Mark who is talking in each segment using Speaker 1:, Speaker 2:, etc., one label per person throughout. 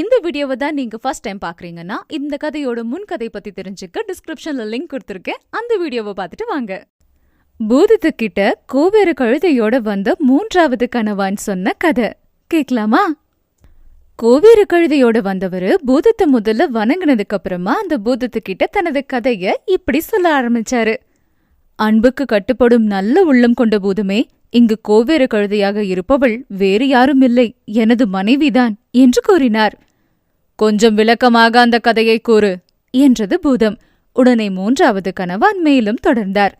Speaker 1: இந்த வீடியோவை தான் நீங்க ஃபர்ஸ்ட் டைம் பாக்குறீங்கன்னா இந்த கதையோட முன் கதை பத்தி தெரிஞ்சுக்க டிஸ்கிரிப்ஷன்ல லிங்க் கொடுத்துருக்கேன். அந்த வீடியோவை பார்த்துட்டு வாங்க. பூதத்துக்கிட்ட கோவேறு கழுதையோட வந்த மூன்றாவது கனவான்னு சொன்ன கதை. கேக்கலாமா கோவேறு கழுதையோட வந்தவரு பூதத்தை முதல்ல வணங்குனதுக்கு அப்புறமா அந்த பூதத்துக்கிட்ட தனது கதைய இப்படி சொல்ல ஆரம்பிச்சாரு. அன்புக்கு கட்டுப்படும் நல்ல உள்ளம் கொண்ட பூதமே இங்கு கோவேறு கழுதையாக இருப்பவள் வேறு யாரும் இல்லை எனது மனைவிதான் என்று கூறினார். கொஞ்சம் விளக்கமாக அந்த கதையை கூறு என்றது பூதம். உடனே மூன்றாவது கணவான் மேலும் தொடர்ந்தார்.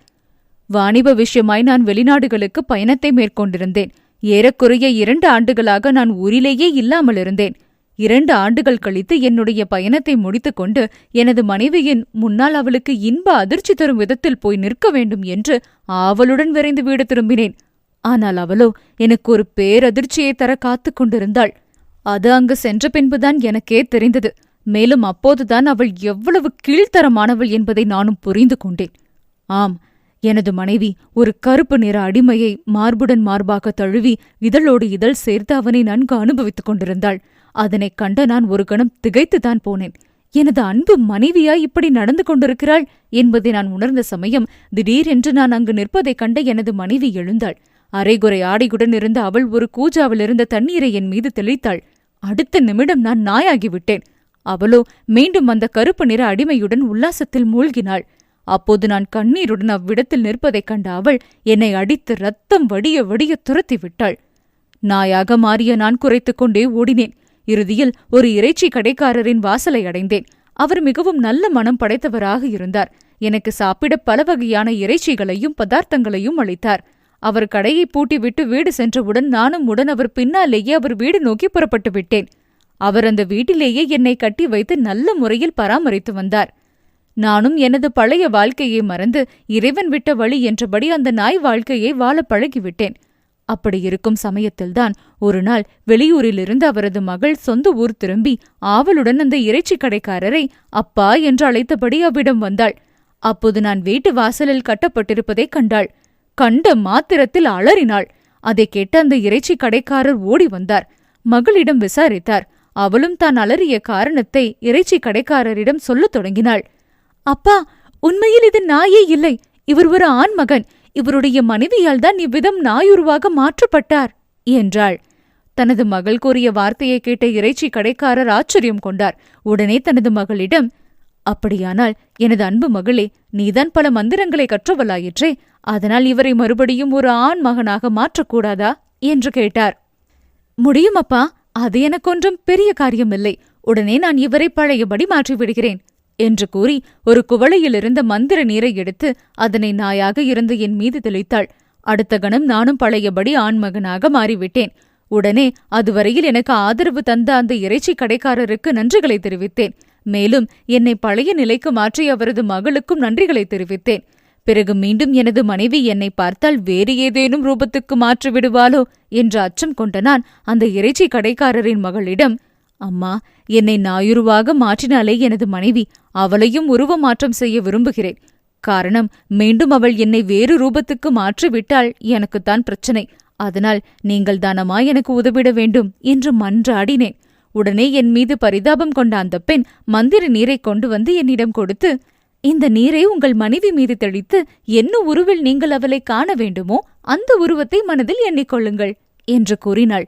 Speaker 1: வாணிப விஷயமாய் நான் வெளிநாடுகளுக்கு பயணத்தை மேற்கொண்டிருந்தேன். ஏறக்குறைய இரண்டு ஆண்டுகளாக நான் ஊரிலேயே இல்லாமல் இருந்தேன். இரண்டு ஆண்டுகள் கழித்து என்னுடைய பயணத்தை முடித்துக்கொண்டு எனது மனைவியின் முன்னால் அவளுக்கு இன்ப அதிர்ச்சி தரும் விதத்தில் போய் நிற்க வேண்டும் என்று ஆவலுடன் விரைந்து வீடு திரும்பினேன். ஆனால் அவளோ எனக்கு ஒரு பேரதிர்ச்சியை தர காத்துக் கொண்டிருந்தாள். அது அங்கு சென்ற பின்புதான் எனக்கே தெரிந்தது. மேலும் அப்போதுதான் அவள் எவ்வளவு கீழ்த்தரமானவள் என்பதை நானும் புரிந்து கொண்டேன். ஆம் எனது மனைவி ஒரு கருப்பு நிற அடிமையை மார்புடன் மார்பாக தழுவி இதழோடு இதழ் சேர்த்து அவனை நன்கு அனுபவித்துக் கொண்டிருந்தாள். அதனைக் கண்ட நான் ஒரு கணம் திகைத்துதான் போனேன். எனது அன்பு மனைவியாய் இப்படி நடந்து கொண்டிருக்கிறாள்? என்பதை நான் உணர்ந்த சமயம் திடீரென்று நான் அங்கு நிற்பதைக் கண்ட எனது மனைவி எழுந்தாள். அரைகுறை ஆடையுடன் இருந்த அவள் ஒரு கூஜாவிலிருந்த தண்ணீரை என் மீது தெளித்தாள். அடுத்த நிமிடம் நான் நாயாகிவிட்டேன். அவளோ மீண்டும் அந்த கருப்பு நிற அடிமையுடன் உல்லாசத்தில் மூழ்கினாள். அப்போது நான் கண்ணீருடன் அவ்விடத்தில் நிற்பதைக் கண்ட அவள் என்னை அடித்து ரத்தம் வடிய வடிய துரத்தி விட்டாள் நாயாக மாறிய நான் குறைத்துக் கொண்டே ஓடினேன். இறுதியில் ஒரு இறைச்சி கடைக்காரரின் வாசலை அடைந்தேன். அவர் மிகவும் நல்ல மனம் படைத்தவராக இருந்தார். எனக்கு சாப்பிட பல வகையான இறைச்சிகளையும் பதார்த்தங்களையும் அளித்தார். அவர் கடையை பூட்டிவிட்டு வீடு சென்றவுடன் நானும் உடன் அவர் பின்னாலேயே அவர் வீடு நோக்கி புறப்பட்டு விட்டேன். அவர் அந்த வீட்டிலேயே என்னை கட்டி வைத்து நல்ல முறையில் பராமரித்து வந்தார். நானும் எனது பழைய வாழ்க்கையை மறந்து இறைவன் விட்ட வழி என்றபடி அந்த நாய் வாழ்க்கையை வாழ பழகிவிட்டேன் அப்படி இருக்கும் சமயத்தில்தான் ஒரு நாள் வெளியூரிலிருந்து அவரது மகள் சொந்த ஊர் திரும்பி ஆவலுடன் அந்த இறைச்சி கடைக்காரரை அப்பா என்று அழைத்தபடி அவ்விடம் வந்தாள். அப்போது நான் வீட்டு வாசலில் கட்டப்பட்டிருப்பதைக் கண்டாள். கண்ட மாத்திரத்தில் அலறினாள். அதை கேட்ட அந்த இறைச்சி கடைக்காரர் ஓடி வந்தார். மகளிடம் விசாரித்தார். அவளும் தான் அலறிய காரணத்தை இறைச்சி கடைக்காரரிடம் சொல்லத் தொடங்கினாள். அப்பா உண்மையில் இது நாயே இல்லை. இவர் ஒரு ஆண்மகன். இவருடைய மனைவியால் தான் இவ்விதம் நாயுருவாக மாற்றப்பட்டார் என்றாள். தனது மகள் கூறிய வார்த்தையை கேட்ட இறைச்சி கடைக்காரர் ஆச்சரியம் கொண்டார். உடனே தனது மகளிடம் அப்படியானால் எனது அன்பு மகளே நீதான் பல மந்திரங்களை கற்றவளாயிற்றே. அதனால் இவரை மறுபடியும் ஒரு ஆண் மகனாக மாற்றக்கூடாதா? என்று கேட்டார். முடியும் அப்பா அது எனக்கொன்றும் பெரிய காரியமில்லை. உடனே நான் இவரை பழையபடி மாற்றிவிடுகிறேன் என்று கூறி ஒரு குவளையிலிருந்த மந்திர நீரை எடுத்து அதனை நாயாக இருந்து என் மீது தெளித்தாள். அடுத்த கணம் நானும் பழையபடி ஆண்மகனாக மாறிவிட்டேன். உடனே அதுவரையில் எனக்கு ஆதரவு தந்த அந்த இறைச்சி கடைக்காரருக்கு நன்றிகளை தெரிவித்தேன். மேலும் என்னை பழைய நிலைக்கு மாற்றி அவரது மகளுக்கும் நன்றிகளை தெரிவித்தேன். பிறகு மீண்டும் எனது மனைவி என்னை பார்த்தால் வேறு ஏதேனும் ரூபத்துக்கு மாற்றி விடுவாளோ என்ற அச்சம் கொண்ட நான் அந்த இறைச்சி கடைக்காரரின் மகளிடம் அம்மா என்னை நாயுருவாக மாற்றினாலே எனது மனைவி அவளையும் உருவ மாற்றம் செய்ய விரும்புகிறேன். காரணம் மீண்டும் அவள் என்னை வேறு ரூபத்துக்கு மாற்றிவிட்டால் எனக்குத்தான் பிரச்சனை. அதனால் நீங்கள் தானமா எனக்கு உதவிட வேண்டும்? என்று மன்றாடினேன். உடனே என் மீது பரிதாபம் கொண்ட அந்த பெண் மந்திர நீரை கொண்டு வந்து என்னிடம் கொடுத்து இந்த நீரை உங்கள் மனைவி மீது தெளித்து என்ன உருவில் நீங்கள் அவளை காண வேண்டுமோ அந்த உருவத்தை மனதில் எண்ணிக்கொள்ளுங்கள் என்று கூறினாள்.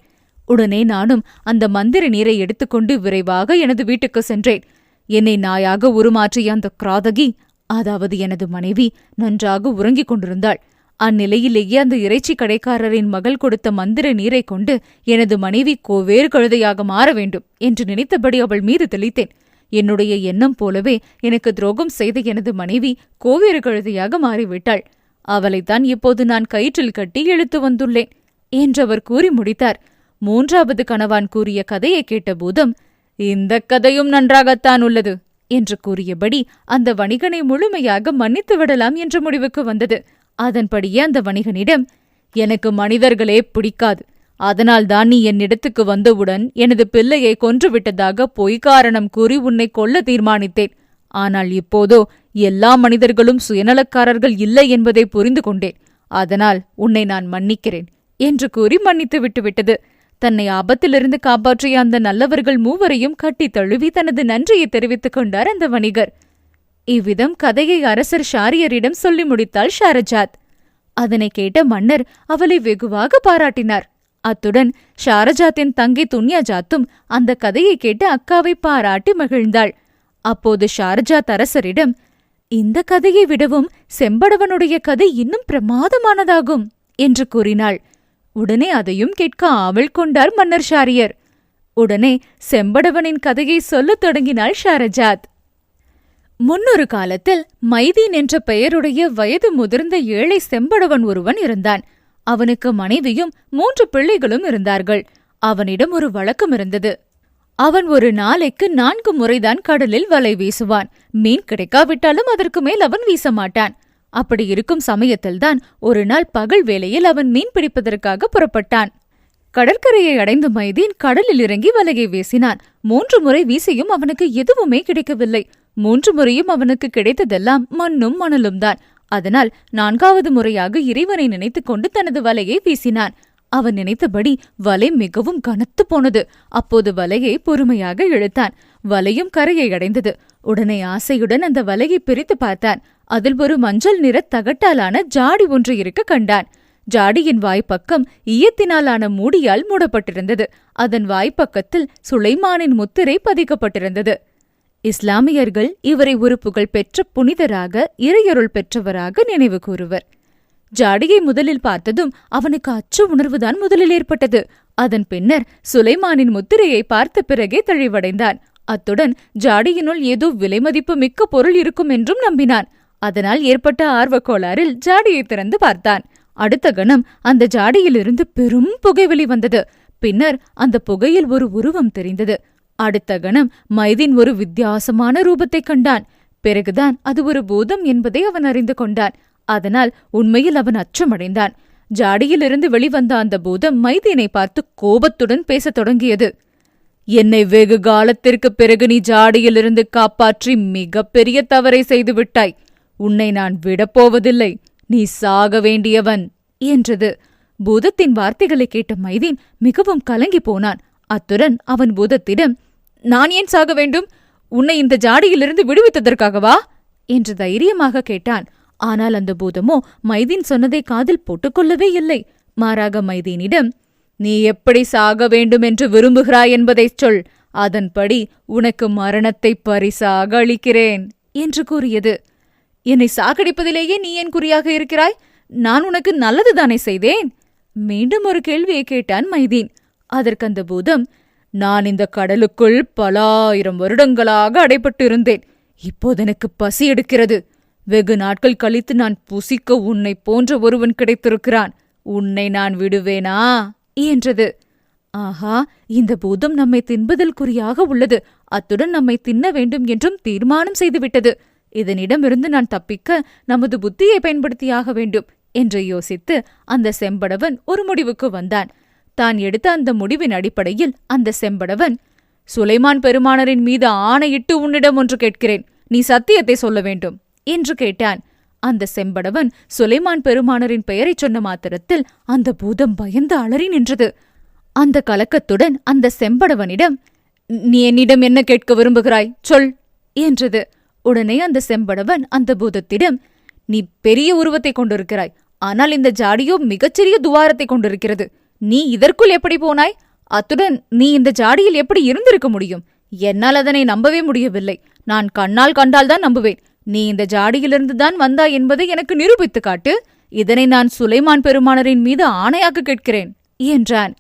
Speaker 1: உடனே நானும் அந்த மந்திர நீரை எடுத்துக்கொண்டு விரைவாக எனது வீட்டுக்கு சென்றேன். என்னை நாயாக உருமாற்றிய அந்த கிராதகி அதாவது எனது மனைவி நன்றாக உறங்கிக் கொண்டிருந்தாள். அந்நிலையிலேயே அந்த இறைச்சி கடைக்காரரின் மகள் கொடுத்த மந்திர நீரை கொண்டு எனது மனைவி கோவேறு கழுதையாக மாற வேண்டும் என்று நினைத்தபடி அவள் மீது தெளித்தேன். என்னுடைய எண்ணம் போலவே எனக்கு துரோகம் செய்த எனது மனைவி கோவேறு கழுதையாக மாறிவிட்டாள். அவளைத்தான் இப்போது நான் கயிற்றில் கட்டி இழுத்து வந்துள்ளேன் என்றவர் கூறி முடித்தார். மூன்றாவது கணவான் கூறிய கதையை கேட்ட பூதம் இந்த கதையும் நன்றாகத்தான் உள்ளது என்று கூறியபடி அந்த வணிகனை முழுமையாக மன்னித்து விடலாம் என்ற முடிவுக்கு வந்தது. அதன்படியே அந்த வணிகனிடம் எனக்கு மனிதர்களே பிடிக்காது. அதனால்தான் நீ என்னிடத்துக்கு வந்தவுடன் எனது பிள்ளையை கொன்றுவிட்டதாக பொய் காரணம் கூறி உன்னை கொல்ல தீர்மானித்தேன். ஆனால் இப்போதோ எல்லா மனிதர்களும் சுயநலக்காரர்கள் இல்லை என்பதை புரிந்து கொண்டேன். அதனால் உன்னை நான் மன்னிக்கிறேன் என்று கூறி மன்னித்து விட்டுவிட்டது தன்னை ஆபத்திலிருந்து காப்பாற்றிய அந்த நல்லவர்கள் மூவரையும் கட்டித் தழுவி தனது நன்றியை தெரிவித்துக் கொண்டார் அந்த வணிகர். இவ்விதம் கதையை அரசர் ஷாரியரிடம் சொல்லி முடித்தாள் ஷாரஜாத். அதனை கேட்ட மன்னர் அவளை வெகுவாக பாராட்டினார். அத்துடன் ஷாரஜாத்தின் தங்கை துன்யாஜாத்தும் அந்த கதையை கேட்டு அக்காவை பாராட்டி மகிழ்ந்தாள். அப்போது ஷாரஜாத் அரசரிடம் இந்த கதையை விடவும் செம்படவனுடைய கதை இன்னும் பிரமாதமானதாகும் என்று கூறினாள். உடனே அதையும் கேட்க ஆவல் கொண்டார் மன்னர் ஷாரியர். உடனே செம்படவனின் கதையை சொல்லத் தொடங்கினாள் ஷாரஜாத். முன்னொரு காலத்தில் மைதீன் என்ற பெயருடைய வயது முதிர்ந்த ஏழை செம்படவன் ஒருவன் இருந்தான். அவனுக்கு மனைவியும் மூன்று பிள்ளைகளும் இருந்தார்கள். அவனிடம் ஒரு வழக்கம் இருந்தது. அவன் ஒரு நாளைக்கு நான்கு முறைதான் கடலில் வலை வீசுவான். மீன் கிடைக்காவிட்டாலும் அதற்கு மேல் அவன் வீச மாட்டான் அப்படி இருக்கும் சமயத்தில்தான் ஒரு நாள் பகல் வேளையில் அவன் மீன் பிடிப்பதற்காக புறப்பட்டான். கடற்கரையை அடைந்த மைதீன் கடலில் இறங்கி வலையை வீசினான். மூன்று முறை வீசியும் அவனுக்கு எதுவுமே கிடைக்கவில்லை. மூன்று முறையும் அவனுக்கு கிடைத்ததெல்லாம் மண்ணும் மணலும் தான் அதனால் நான்காவது முறையாக இறைவனை நினைத்துக் கொண்டு தனது வலையை வீசினான். அவன் நினைத்தபடி வலை மிகவும் கனத்து போனது. அப்போது வலையை பொறுமையாக இழுத்தான். வலையும் கரையை அடைந்தது. உடனே ஆசையுடன் அந்த வலையை பிரித்து பார்த்தான். அதில் ஒரு மஞ்சள் நிற தகட்டாலான ஜாடி ஒன்று இருக்க கண்டான். ஜாடியின் வாய்ப்பக்கம் ஈயத்தினாலான மூடியால் மூடப்பட்டிருந்தது. அதன் வாய்ப்பக்கத்தில் சுலைமானின் முத்திரை பதிக்கப்பட்டிருந்தது. இஸ்லாமியர்கள் இவரை ஒரு புகழ்பெற்ற புனிதராக இறையருள் பெற்றவராக நினைவு கூறுவர். ஜாடியை முதலில் பார்த்ததும் அவனுக்கு அச்ச உணர்வுதான் முதலில் ஏற்பட்டது. அதன் பின்னர் சுலைமானின் முத்திரையை பார்த்த பிறகே தெளிவடைந்தான். அத்துடன் ஜாடியினுள் ஏதோ விலைமதிப்பு மிக்க பொருள் இருக்கும் என்றும் நம்பினான். அதனால் ஏற்பட்ட ஆர்வக் கோளாறில் ஜாடியை திறந்து பார்த்தான். அடுத்த கணம் அந்த ஜாடியிலிருந்து பெரும் புகைவெளி வந்தது பின்னர் அந்த புகையில் ஒரு உருவம் தெரிந்தது. அடுத்த கணம் மைதின் ஒரு வித்தியாசமான ரூபத்தைக் கண்டான். பிறகுதான் அது ஒரு பூதம் என்பதை அவன் அறிந்து கொண்டான். அதனால் உண்மையில் அவன் அச்சமடைந்தான். ஜாடியிலிருந்து வெளிவந்த அந்த பூதம் மைதீனை பார்த்து கோபத்துடன் பேசத் தொடங்கியது. என்னை வெகு காலத்திற்கு பிறகு நீ ஜாடியிலிருந்து காப்பாற்றி மிகப்பெரிய தவறை செய்து விட்டாய் உன்னை நான் விடப்போவதில்லை நீ சாக வேண்டியவன் என்றது. பூதத்தின் வார்த்தைகளை கேட்ட மைதீன் மிகவும் கலங்கி போனான். அத்துடன் அவன் பூதத்திடம் நான் ஏன் சாக வேண்டும்? உன்னை இந்த ஜாடியிலிருந்து விடுவித்ததற்காகவா? என்று தைரியமாக கேட்டான். ஆனால் அந்த பூதமோ மைதீன் சொன்னதை காதில் போட்டுக்கொள்ளவே இல்லை. மாறாக மைதீனிடம் நீ எப்படி சாக வேண்டும் என்று விரும்புகிறாய் என்பதைச் சொல். அதன்படி உனக்கு மரணத்தை பரிசாக அளிக்கிறேன் என்று கூறியது. என்னை சாகடிப்பதிலேயே நீ ஏன் குறியாக இருக்கிறாய்? நான் உனக்கு நல்லதுதானே செய்தேன்? மீண்டும் ஒரு கேள்வியை கேட்டான் மைதீன். அதற்கு அந்த பூதம் நான் இந்த கடலுக்குள் பல ஆயிரம் வருடங்களாக அடைபட்டு இருந்தேன் இப்போது எனக்கு பசி எடுக்கிறது. வெகு நாட்கள் கழித்து நான் புசிக்க உன்னை போன்ற ஒருவன் கிடைத்திருக்கிறான். உன்னை நான் விடுவேனா? என்றது. ஆஹா இந்த பூதம் நம்மை தின்பதற்குரியாக உள்ளது. அத்துடன் நம்மை தின்ன வேண்டும் என்றும் தீர்மானம் செய்துவிட்டது. இதனிடமிருந்து நான் தப்பிக்க நமது புத்தியை பயன்படுத்தியாக வேண்டும் என்று யோசித்து அந்த செம்படவன் ஒரு முடிவுக்கு வந்தான். தான் எடுத்த அந்த முடிவின் அடிப்படையில் அந்த செம்படவன் சுலைமான் பெருமானரின் மீது ஆணையிட்டு உன்னிடம் ஒன்று கேட்கிறேன். நீ சத்தியத்தை சொல்ல வேண்டும். என்று கேட்டான். அந்த செம்படவன் சுலைமான் பெருமானரின் பெயரைச் சொன்ன மாத்திரத்தில் அந்த பூதம் பயந்து அலறி நின்றது. அந்த கலக்கத்துடன் அந்த செம்படவனிடம் நீ என்னிடம் என்ன கேட்க விரும்புகிறாய்? சொல். என்றது. உடனே அந்த செம்படவன் அந்த பூதத்திடம் நீ பெரிய உருவத்தை கொண்டிருக்கிறாய். ஆனால் இந்த ஜாடியோ மிகச்சிறிய துவாரத்தை கொண்டிருக்கிறது. நீ இதற்குள் எப்படி போனாய்? அத்துடன் நீ இந்த ஜாடியில் எப்படி இருந்திருக்க முடியும்? என்னால் அதனை நம்பவே முடியவில்லை. நான் கண்ணால் கண்டால்தான் நம்புவேன். நீ இந்த ஜாடியிலிருந்து தான் வந்தாய் என்பதை எனக்கு நிரூபித்து காட்டு. இதனை நான் சுலைமான் பெருமானரின் மீது ஆணையாக கேட்கிறேன் என்றான்.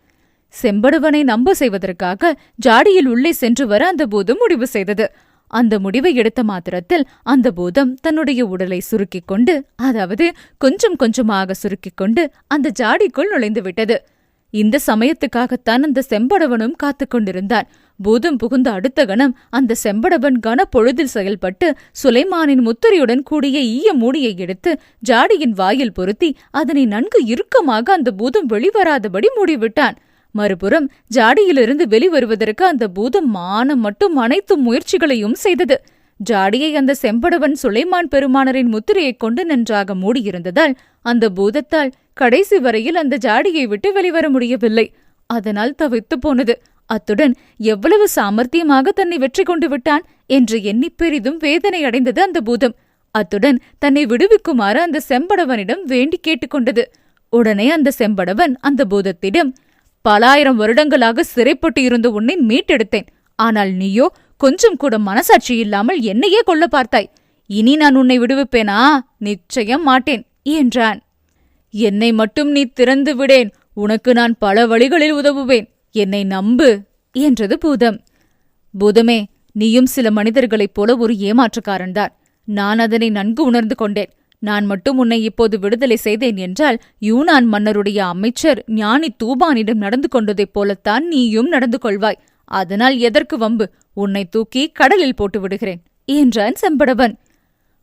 Speaker 1: செம்படுவனை நம்ப செய்வதற்காக ஜாடியில் உள்ளே சென்று வர அந்த பூதம் முடிவு செய்தது. அந்த முடிவை எடுத்த மாத்திரத்தில் அந்த பூதம் தன்னுடைய உடலை சுருக்கிக் கொண்டு அதாவது கொஞ்சம் கொஞ்சமாக சுருக்கிக் கொண்டு அந்த ஜாடிக்குள் நுழைந்து விட்டது. இந்த சமயத்துக்காகத்தான் அந்த செம்படவனும் காத்துக் கொண்டிருந்தான். பூதம் புகுந்த அடுத்த கணம் அந்த செம்படவன் கன பொழுதில் செயல்பட்டு சுலைமானின் முத்திரையுடன் கூடிய ஈய மூடியை எடுத்து ஜாடியின் வாயில் பொருத்தி அதனை நன்கு இறுக்கமாக அந்த பூதம் வெளிவராதபடி மூடிவிட்டான். மறுபுறம் ஜாடியிலிருந்து வெளிவருவதற்கு அந்த பூதம் மானம் மட்டும் அனைத்து முயற்சிகளையும் செய்தது. ஜாடியை அந்த செம்படவன் சுலைமான் பெருமானரின் முத்திரையைக் கொண்டு நன்றாக மூடியிருந்ததால் அந்த பூதத்தால் கடைசி வரையில் அந்த ஜாடியை விட்டு வெளிவர முடியவில்லை. அதனால் தவித்து போனது. அத்துடன் எவ்வளவு சாமர்த்தியமாக தன்னை வெற்றி கொண்டு விட்டான் என்று எண்ணி பெரிதும் வேதனை அடைந்தது அந்த பூதம். அத்துடன் தன்னை விடுவிக்குமாறு அந்த செம்படவனிடம் வேண்டி கேட்டுக்கொண்டது உடனே அந்த செம்படவன் அந்த பூதத்திடம் பலாயிரம் வருடங்களாக சிறைப்பட்டு இருந்த உன்னை மீட்டெடுத்தேன். ஆனால் நீயோ கொஞ்சம் கூட மனசாட்சி இல்லாமல் என்னையே கொல்ல பார்த்தாய். இனி நான் உன்னை விடுவிப்பேனா? நிச்சயம் மாட்டேன் என்றான். என்னை மட்டும் நீ திறந்து விடேன். உனக்கு நான் பல வழிகளில் உதவுவேன். என்னை நம்பு என்றது பூதம். பூதமே நீயும் சில மனிதர்களைப் போல ஒரு ஏமாற்றுக்காரன்தான் நான் அதனை நன்கு உணர்ந்து கொண்டேன். நான் மட்டும் உன்னை இப்போது விடுதலை செய்தேன் என்றால் யூனான் மன்னருடைய அமைச்சர் ஞானி தூபானிடம் நடந்து கொண்டதைப் போலத்தான் நீயும் நடந்து கொள்வாய். அதனால் எதற்கு வம்பு? உன்னை தூக்கி கடலில் போட்டு விடுகிறேன் என்றான் செம்படவன்.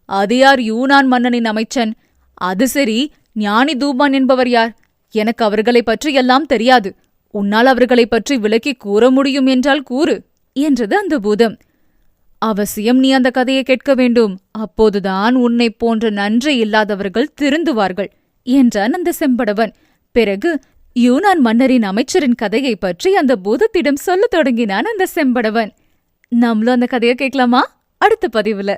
Speaker 1: அது யார் யூனான் மன்னனின் அமைச்சன். அது சரி ஞானி தூபான் என்பவர் யார்? எனக்கு அவர்களைப் பற்றி எல்லாம் தெரியாது. உன்னால் அவர்களைப் பற்றி விளக்கி கூற முடியும் என்றால் கூறு என்றது அந்த பூதம். அவசியம் நீ அந்த கதையை கேட்க வேண்டும். அப்போதுதான் உன்னைப் போன்ற நன்றி இல்லாதவர்கள் திருந்துவார்கள் என்றான் அந்த செம்படவன். பிறகு யூனான் மன்னரின் அமைச்சரின் கதையைப் பற்றி அந்த பூதத்திடம் சொல்லத் தொடங்கினான் அந்த செம்படவன். நம்மளும் அந்த கதையை கேட்கலாமா? அடுத்த பதிவுல.